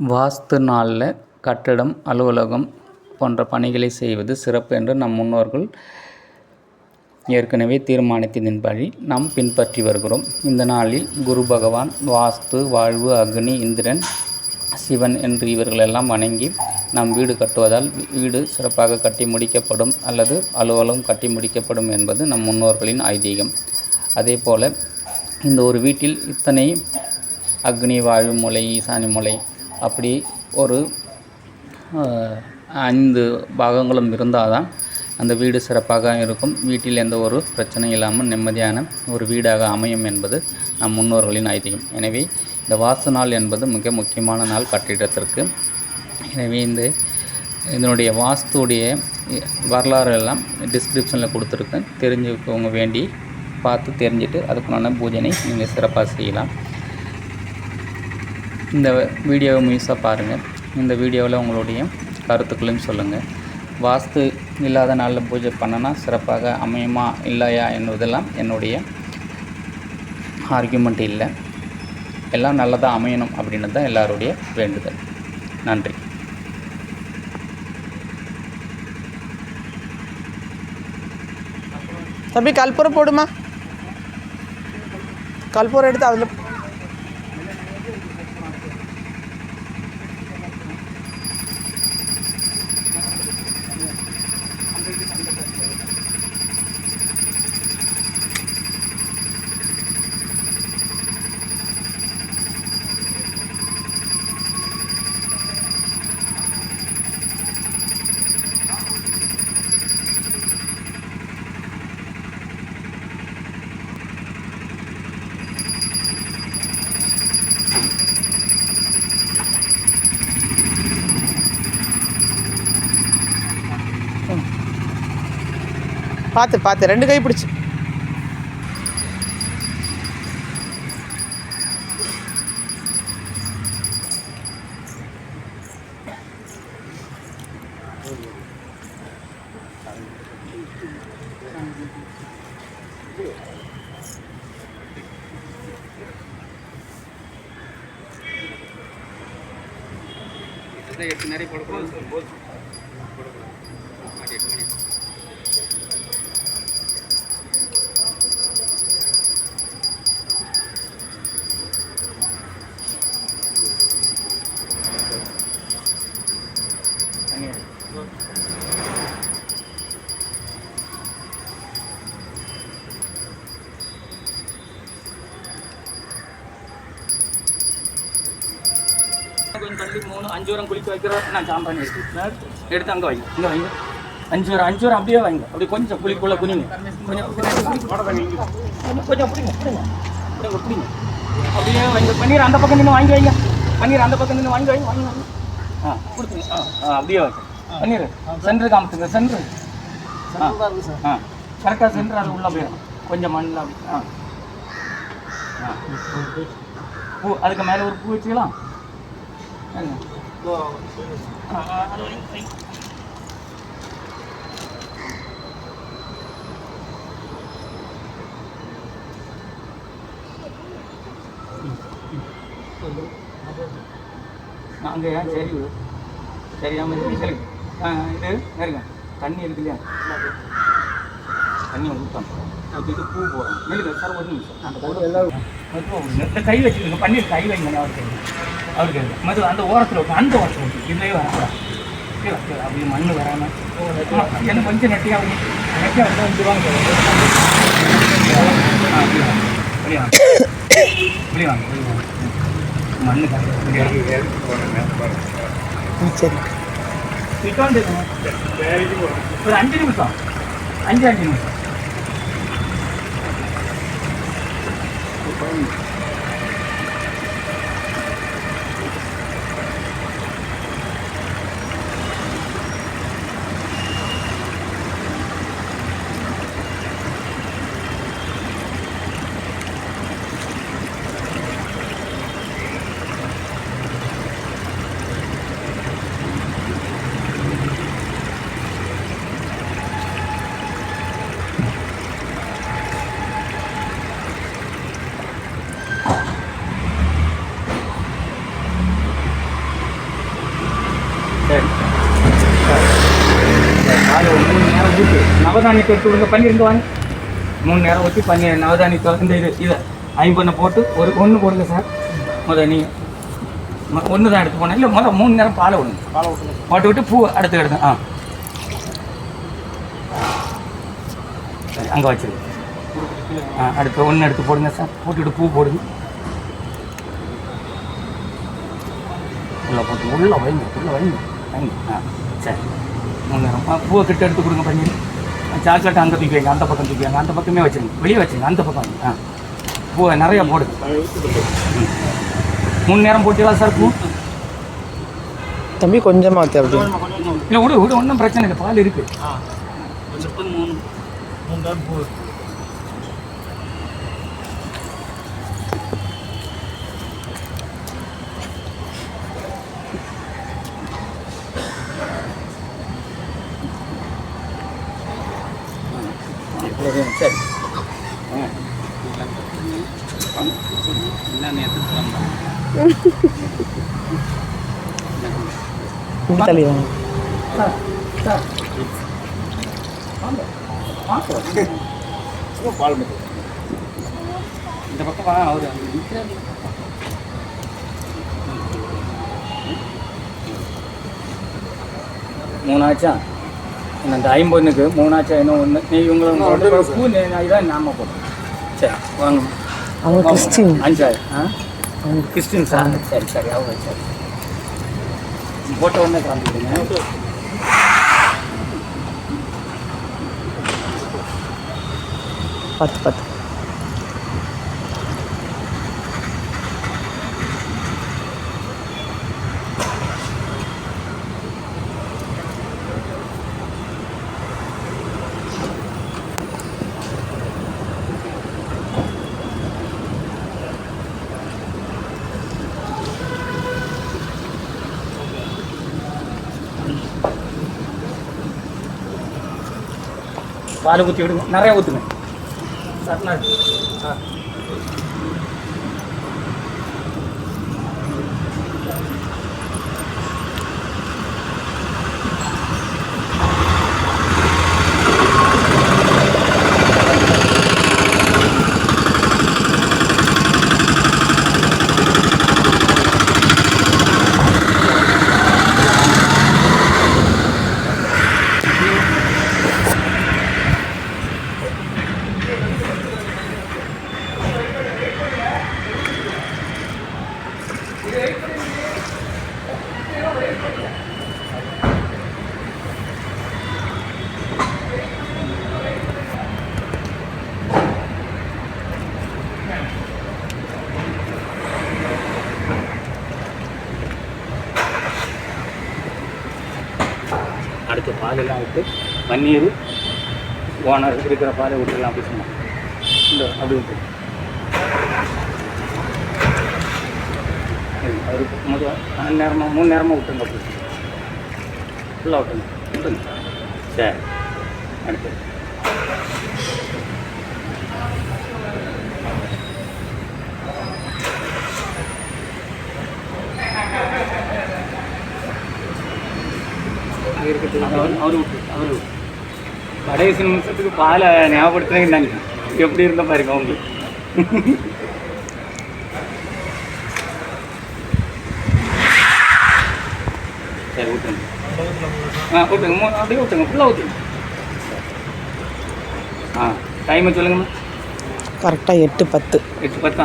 வாஸ்து நாளில் கட்டடம் அலுவலகம் போன்ற பணிகளை செய்வது சிறப்பு என்று நம் முன்னோர்கள் ஏற்கனவே தீர்மானித்ததின்படி நாம் பின்பற்றி வருகிறோம். இந்த நாளில் குரு பகவான் வாஸ்து வாழ்வு அக்னி இந்திரன் சிவன் என்று இவர்களெல்லாம் வணங்கி நாம் வீடு கட்டுவதால் வீடு சிறப்பாக கட்டி முடிக்கப்படும் அல்லது அலுவலகம் கட்டி முடிக்கப்படும் என்பது நம் முன்னோர்களின் ஐதீகம். அதே போல் இந்த ஒரு வீட்டில் இத்தனை அக்னி வாழ்வு முலை ஈசானி முலை அப்படி ஒரு ஐந்து பாகங்களும் இருந்தால் தான் அந்த வீடு சிறப்பாக இருக்கும். வீட்டில் எந்த ஒரு பிரச்சனையும் இல்லாமல் நிம்மதியான ஒரு வீடாக அமையும் என்பது நம் முன்னோர்களின் ஐதீகம். எனவே இந்த வாஸ்து நாள் என்பது மிக முக்கியமான நாள் கட்டிடத்திற்கு. எனவே இந்த இதனுடைய வாஸ்துடைய வரலாறு எல்லாம் டிஸ்கிரிப்ஷனில் கொடுத்துருக்கேன். தெரிஞ்சுக்கவங்க வேண்டி பார்த்து தெரிஞ்சுட்டு அதுக்குண்டான பூஜனை நீங்கள் சிறப்பாக செய்யலாம். இந்த வீடியோவை முழுசாக பாருங்கள் இந்த வீடியோவில் உங்களுடைய கருத்துக்களையும் சொல்லுங்கள் வாஸ்து இல்லாத நாளில் பூஜை பண்ணனா சிறப்பாக அமையுமா இல்லையா என்பதெல்லாம் என்னுடைய ஆர்கியூமெண்ட் இல்லை. எல்லாம் நல்லதாக அமையணும் அப்படின்னு தான் எல்லாருடைய வேண்டுதல். நன்றி. தம்பி கற்பூரம் போடுமா? கற்பூரம் எடுத்து அதில் பார்த்து பார்த்து ரெண்டு கை பிடிச்சி. கொஞ்சம் தள்ளி மூணு அஞ்சு வரம் குளிக்க வைக்கிறோம் நான் சாம்பானி எடுத்து எடுத்து அங்கே வைங்க. இங்கே வைங்க. அஞ்சு வரம் அஞ்சு வரம் அப்படியே வாங்க. அப்படி கொஞ்சம் குளிக்குள்ள குனிங்க. கொஞ்சம் கொஞ்சம் பிடிங்க பிடிங்க. பிடிங்க பிடிங்க. அப்படியே வாங்க. பன்னீர் அந்த பக்கம் நின்று வாங்கி வைங்க. பன்னீர் அந்த பக்கம் நின்று வாங்கி வைங்க. வாங்கி ஆ கொடுத்துங்க ஆ ஆ அப்படியே வைங்க. பன்னீர் சென்று காமிச்சுங்க சென்று ஆ ஆ. கரெக்டாக சென்டர் அது உள்ளே போயிடும். கொஞ்சம் மண்ணில் அப்படி. ஆ. ஆ. பூ அதுக்கு மேலே ஒரு பூ வச்சுக்கலாம். அங்கே ஏன் சரி சரியாம இருக்கு. சரி. இது நெருங்க தண்ணி இருக்கு இல்லையா? தண்ணி அதுக்கு இது பூ போகிறோம் நெல்லுங்க சார் ஒரு நிமிஷம். அந்த போடு எல்லாரும் இந்த கை வச்சுக்கோங்க பன்னீர் கை வைங்க அவருக்கு அவருக்கு மது அந்த ஓரத்தில் வைக்கும் அந்த ஓரத்தில் வைக்கும் இதுலேயே வரக்கூடாது கீழே கீழே அப்படி மண் வராமல் என்ன கொஞ்சம் நெட்டியாக நெட்டியாக வந்து வந்து வாங்க. ஆ, அப்படி வாங்க. வெளியே வாங்க. வெளியே வாங்க. சரி. ஒரு அஞ்சு நிமிஷம். அஞ்சு அஞ்சு நிமிஷம். Bye. நவதானியத்தை எடுத்து பன்னீர் இங்கே வாங்க மூணு நேரம் ஊற்றி பன்னீர் நவதானியத்தை இந்த இது இதை ஐம்பொண்ணை போட்டு ஒரு ஒன்று போடுங்க சார். முத நீங்கள் ஒன்று தான் எடுத்து போனேன் இல்லை முதல் மூணு நேரம் பாலை விடுங்க பாலை விட்டு போட்டு விட்டு பூ அடுத்து எடுங்க. ஆ. சரி அங்கே வச்சிருங்க ஆ அடுத்து ஒன்று எடுத்து போடுங்க சார். போட்டுவிட்டு பூ போடுங்க. உள்ள போட்டு உள்ள வைங்க உள்ள வைங்க வைங்க. ஆ சரி. மூணு நேரம். பூவை கிட்ட எடுத்து கொடுங்க பண்ணி சாக்லேட் அங்கே தூக்கி வைங்க அந்த பக்கம் தூக்கி வைங்க அந்த பக்கமே வச்சுருங்க. வெளியே வச்சுருங்க அந்த பக்கம். ஆ. பூவை நிறைய ம். மூணு நேரம் போட்டீங்களா சார் பூ. தம்பி கொஞ்சமாக அப்படி. இல்லை விடு விடு ஒன்றும் பிரச்சனை இல்லை பால் இருக்கு. சரி இப்படி தள்ளி வாங்க சார் சார் இந்த பக்கம் அவர் மூணாச்சா இந்த ஐம்பொண்ணுக்கு மூணாச்சா இன்னும் ஒன்று நீ இவங்களை பூ இதான் நாம போடுறோம். சரி வாங்க. அவங்க கிறிஸ்டின். அஞ்சாறு. ஆ? Christine sir. சரி சரி அவங்க சரி. போட்ட உடனே காமிக்கிடுங்க பத்து பத்து. பால் ஊற்றி விடுங்க நிறைய ஊற்றுங்க சார் ஆ அடுத்து பாலெல்லாம் விட்டு பன்னீர் ஓனர் இருக்கிற பாலை விட்டுலாம் அப்படி சொன்னான் இந்த அப்படி விட்டு. சரி, அவருக்கு முதல் நாலு நேரமாக மூணு நேரமாக விட்டுங்க அப்படி. ஃபுல்லாக விட்டுங்க விட்டுங்க சரி. அடுத்து. அவர் அவர் விட்டு அவர் கடைசி நிமிஷத்துக்கு பாலை ஞாபகப்படுத்துறீங்க எப்படி இருந்த பாருங்க உங்களுக்கு சரி விட்டுங்க ஆ விட்டுங்க மூணு அப்படியே விட்டுங்க ஃபுல்லாக விட்டுங்க ஆ டைமை சொல்லுங்கம்மா. கரெக்டாக எட்டு பத்து. எட்டு பத்தா?